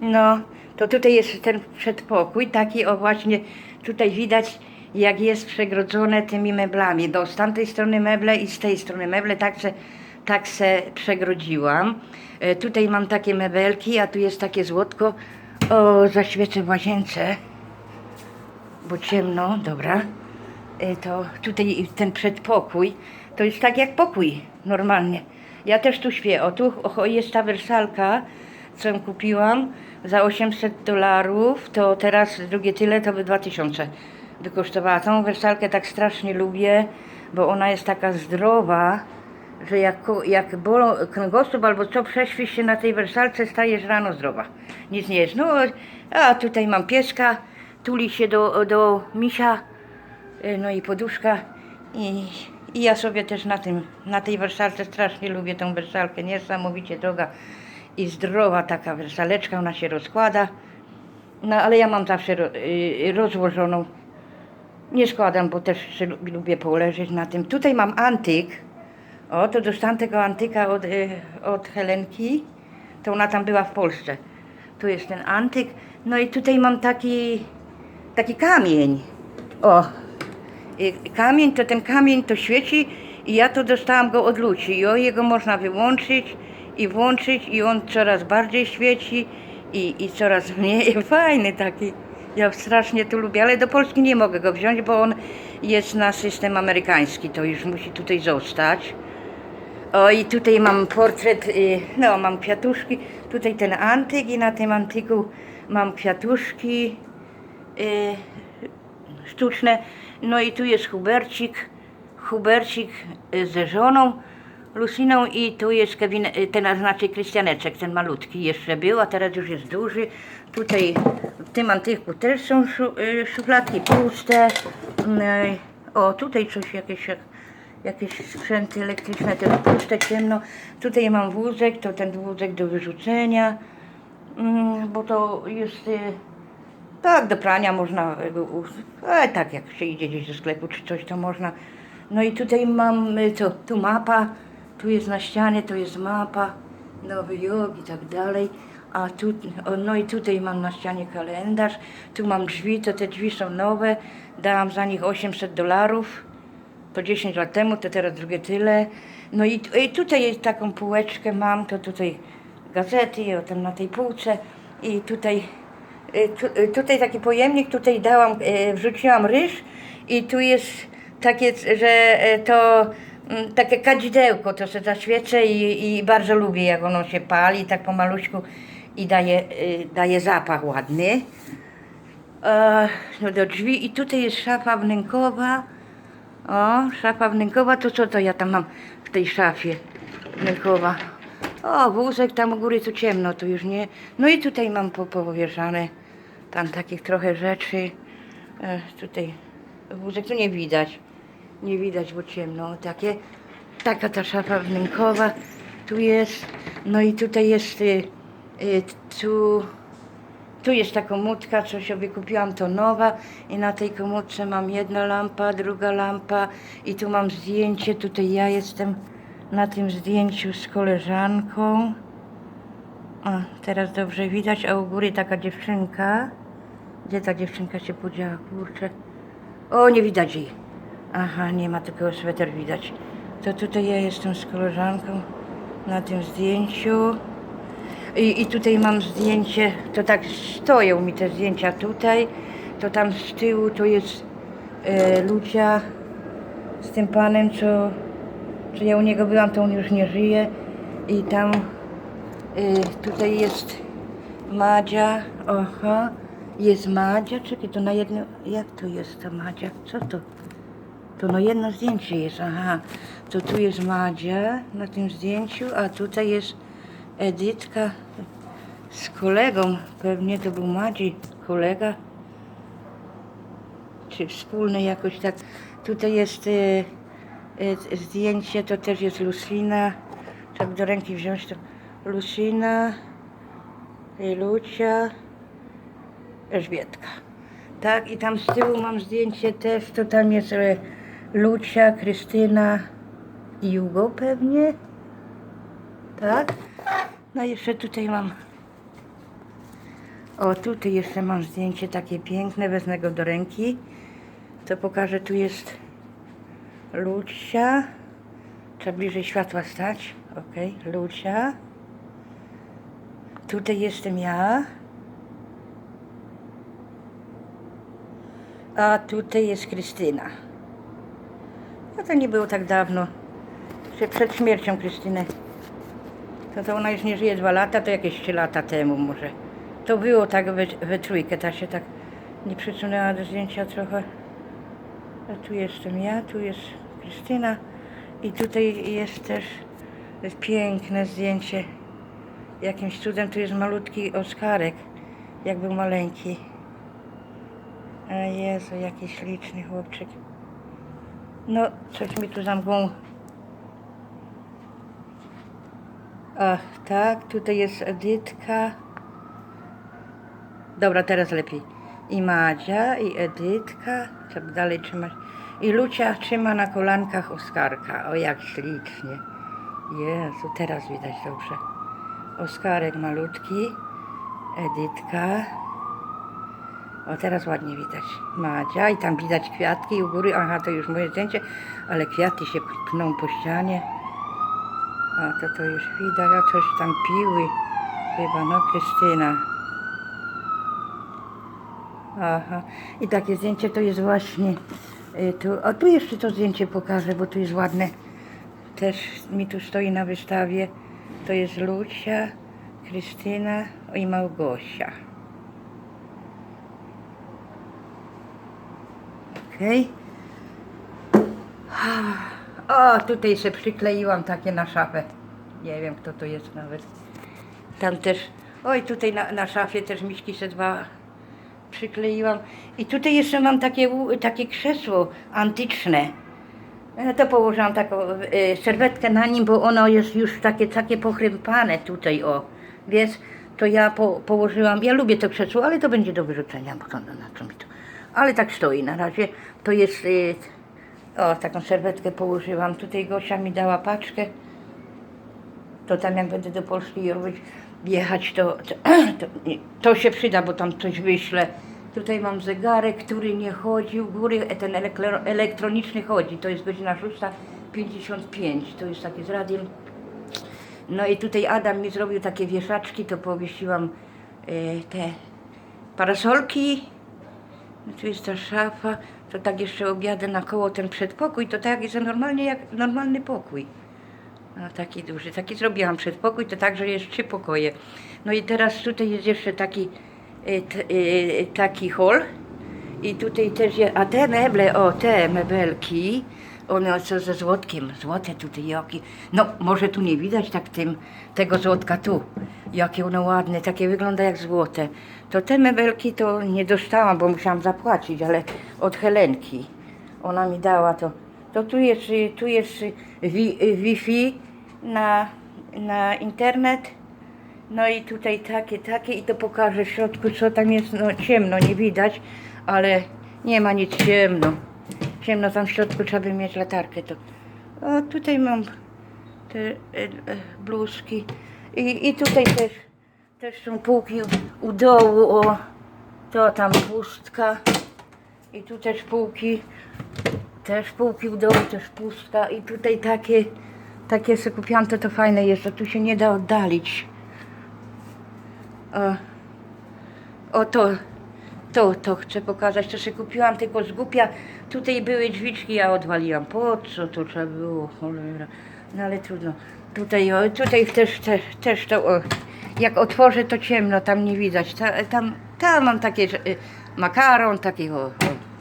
No, to tutaj jest ten przedpokój, taki o właśnie, tutaj widać jak jest przegrodzone tymi meblami. Do z tamtej strony meble i z tej strony meble, tak se, tak se przegrodziłam. E, tutaj mam takie mebelki, a tu jest takie złotko. O, zaświecę w łazience, bo ciemno, dobra. E, to tutaj ten przedpokój, to jest tak jak pokój normalnie. Ja też tu śpię. O, tu jest ta wersalka, co kupiłam za 800 dolarów, to teraz drugie tyle, to by 2000 by kosztowała. Tą wersalkę tak strasznie lubię, bo ona jest taka zdrowa, że jak, jak bolą kręgosłup albo co, prześpisz się na tej wersalce, stajesz rano zdrowa. Nic nie jest. No, a tutaj mam pieska, tuli się do, do misia, y, no i poduszka i, i ja sobie też na tym, na tej wersalce strasznie lubię tą wersalkę, niesamowicie droga i zdrowa taka wersaleczka, ona się rozkłada, no ale ja mam zawsze y, rozłożoną, nie składam, bo też lubię poleżeć na tym. Tutaj mam antyk, o to dostałam tego antyka od, y, od Helenki, to ona tam była w Polsce. Tu jest ten antyk, no i tutaj mam taki, taki kamień, o, kamień, to ten kamień to świeci i ja to dostałam go od Luci i o jego można wyłączyć i włączyć i on coraz bardziej świeci i, i coraz mniej. Fajny taki. Ja strasznie to lubię, ale do Polski nie mogę go wziąć, bo on jest na system amerykański, to już musi tutaj zostać. O i tutaj mam portret, y, no mam kwiatuszki, tutaj ten antyk i na tym antyku mam kwiatuszki y, sztuczne. No i tu jest Hubercik, Hubercik y, ze żoną Luciną i tu jest Kevin, y, ten znaczy Krystianeczek, ten malutki jeszcze był, a teraz już jest duży. Tutaj w tym antyku też są y, szufladki puste. No i- O, tutaj coś jakieś jak jakieś sprzęty elektryczne, też puste, ciemno. Tutaj mam wózek, to ten wózek do wyrzucenia, mm, bo to jest y, tak do prania można, y, e, tak jak się idzie gdzieś do sklepu czy coś, to można. No i tutaj mam, y, co, tu mapa, tu jest na ścianie, to jest mapa, Nowy Jork i tak dalej. A tu, no i tutaj mam na ścianie kalendarz, tu mam drzwi, to te drzwi są nowe, dałam za nich 800 dolarów. To 10 lat temu, to teraz drugie tyle. No i, i tutaj taką półeczkę mam, to tutaj gazety, o tam na tej półce. I tutaj, y, tu, y, tutaj taki pojemnik, tutaj dałam, y, wrzuciłam ryż. I tu jest takie, że to takie kadzidełko, to się zaświecę i, i bardzo lubię jak ono się pali tak pomaluśku i daje, y, daje zapach ładny. E, no do drzwi i tutaj jest szafa wnękowa. O, szafa wnękowa, to co to ja tam mam w tej szafie wnękowa? O, wózek tam u góry, tu ciemno, tu już nie. No i tutaj mam po- powieszane tam takich trochę rzeczy. E, tutaj wózek, tu nie widać. Nie widać, bo ciemno. Takie, taka ta szafa wnękowa tu jest. No i tutaj jest, y, y, tu tu jest ta komódka, co sobie kupiłam, to nowa i na tej komódce mam jedna lampa, druga lampa i tu mam zdjęcie, tutaj ja jestem na tym zdjęciu z koleżanką. O, teraz dobrze widać, a u góry taka dziewczynka. Gdzie ta dziewczynka się podziała, kurczę? O, nie widać jej. Aha, nie ma tylko sweter widać. To tutaj ja jestem z koleżanką na tym zdjęciu. I, I tutaj mam zdjęcie, to tak stoją mi te zdjęcia tutaj, to tam z tyłu to jest e, Lucia z tym panem, co, co ja u niego byłam, to on już nie żyje. I tam e, tutaj jest Madzia, oha, jest Madzia, czekaj, to na jedno, jak to jest ta Madzia, co to? To no jedno zdjęcie jest, aha. To tu jest Madzia na tym zdjęciu, a tutaj jest Edytka z kolegą. Pewnie to był Madzi kolega. Czy wspólny jakoś tak. Tutaj jest e, e, zdjęcie, to też jest Lucina. Tak do ręki wziąć to. Lucina, e, Lucia, Elżbietka. Tak, i tam z tyłu mam zdjęcie też, to tam jest Lucia, Krystyna i Jugo pewnie. Tak? No jeszcze tutaj mam O, tutaj jeszcze mam zdjęcie takie piękne, wezmę go do ręki. To pokażę, tu jest Lucia. Trzeba bliżej światła stać. Okej, Lucia. Tutaj jestem ja. A tutaj jest Krystyna. No to nie było tak dawno. Przed śmiercią Krystyny. To, to ona już nie żyje dwa lata, to jakieś trzy lata temu może. To było tak we, we trójkę, ta się tak nie przysunęła do zdjęcia trochę. A tu jestem ja, tu jest Krystyna i tutaj jest też piękne zdjęcie. Jakimś cudem tu jest malutki Oskarek, jak był maleńki. A Jezu, jaki śliczny chłopczyk. No, coś mi tu za mgłą. Ach, tak, tutaj jest Edytka. Dobra, teraz lepiej. I Madzia, i Edytka. Trzeba dalej trzymać. I Lucia trzyma na kolankach Oskarka. O, jak ślicznie. Jezu, teraz widać dobrze. Oskarek malutki. Edytka. O, teraz ładnie widać. Madzia i tam widać kwiatki u góry. Aha, to już moje zdjęcie, ale kwiaty się pną po ścianie. A to to już widać, a coś tam piły. Chyba, no, Krystyna. Aha. I takie zdjęcie to jest właśnie y, tu. A tu jeszcze to zdjęcie pokażę, bo tu jest ładne. Też mi tu stoi na wystawie. To jest Lucia, Krystyna i Małgosia. Okej. O, tutaj się przykleiłam takie na szafę. Nie wiem, kto to jest nawet. Tam też, oj, tutaj na, na szafie też miśki se dwa przykleiłam. I tutaj jeszcze mam takie, takie krzesło antyczne. E, To położyłam taką e, serwetkę na nim, bo ono jest już takie, takie pochrępane tutaj, o. Wiesz, to ja po, położyłam, ja lubię to krzesło, ale to będzie do wyrzucenia, bo to na, na co mi to. Ale tak stoi na razie. To jest, e, o, taką serwetkę położyłam. Tutaj Gosia mi dała paczkę. To tam jak będę do Polski robić, jechać, to, to, to, to się przyda, bo tam coś wyślę. Tutaj mam zegarek, który nie chodzi u góry, e, ten elektro, elektroniczny chodzi. To jest godzina 6.55. To jest taki z radiem. No i tutaj Adam mi zrobił takie wieszaczki, to powiesiłam e, te parasolki. Tu jest ta szafa, to tak jeszcze objadę na koło ten przedpokój, to tak jest normalnie jak normalny pokój. No, taki duży, taki zrobiłam przedpokój, to także jest trzy pokoje. No i teraz tutaj jest jeszcze taki, y, t, y, taki hol i tutaj też a te meble, o te mebelki, one są ze złotkiem, złote tutaj jakie, no może tu nie widać tak tym, tego złotka tu, jakie one ładne, takie wygląda jak złote. To te mebelki to nie dostałam, bo musiałam zapłacić, ale od Helenki, ona mi dała to. To tu jest, tu jest wi, Wi-Fi na, na internet. No i tutaj takie, takie i to pokażę w środku, co tam jest. No ciemno, nie widać, ale nie ma nic ciemno. Ciemno tam w środku trzeba by mieć latarkę. To. O, tutaj mam te e, e, bluzki. I, I tutaj też, też są półki u, u dołu. O, to tam pustka. I tu też półki. Też półki w domu, też pustka i tutaj takie, takie sobie kupiłam, to to fajne jest, że tu się nie da oddalić. O, o to, to, to chcę pokazać, to sobie kupiłam tylko z głupia. Tutaj były drzwiczki, ja odwaliłam. Po co to trzeba było, cholera. No ale trudno. Tutaj, o, tutaj też, też, też to, o, jak otworzę to ciemno, tam nie widać. Ta, tam, tam mam takie y, makaron, takie, o, o,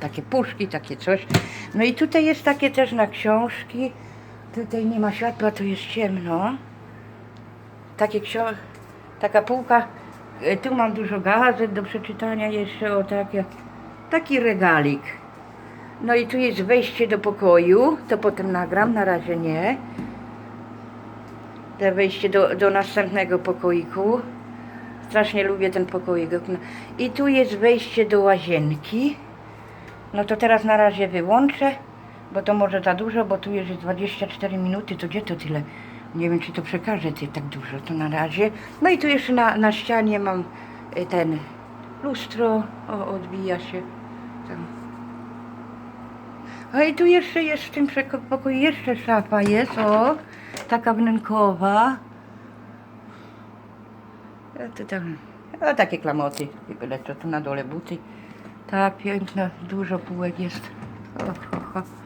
takie puszki, takie coś. No i tutaj jest takie też na książki. Tutaj nie ma światła, to jest ciemno. Takie ksio- taka półka. E, Tu mam dużo gazet do przeczytania jeszcze, o takie, taki regalik. No i tu jest wejście do pokoju, to potem nagram, na razie nie. To wejście do, do następnego pokoiku. Strasznie lubię ten pokoik. I tu jest wejście do łazienki. No to teraz na razie wyłączę, bo to może za dużo, bo tu już jest 24 minuty, to gdzie to tyle? Nie wiem, czy to przekażę ty tak dużo, to na razie. No i tu jeszcze na, na ścianie mam y, ten Lustro, o, odbija się tam. A i tu jeszcze jest w tym pokoju jeszcze szafa jest, o, taka wnękowa. A to tam, a takie klamoty, co tu na dole buty. Tak, piękno, dużo półek jest. O.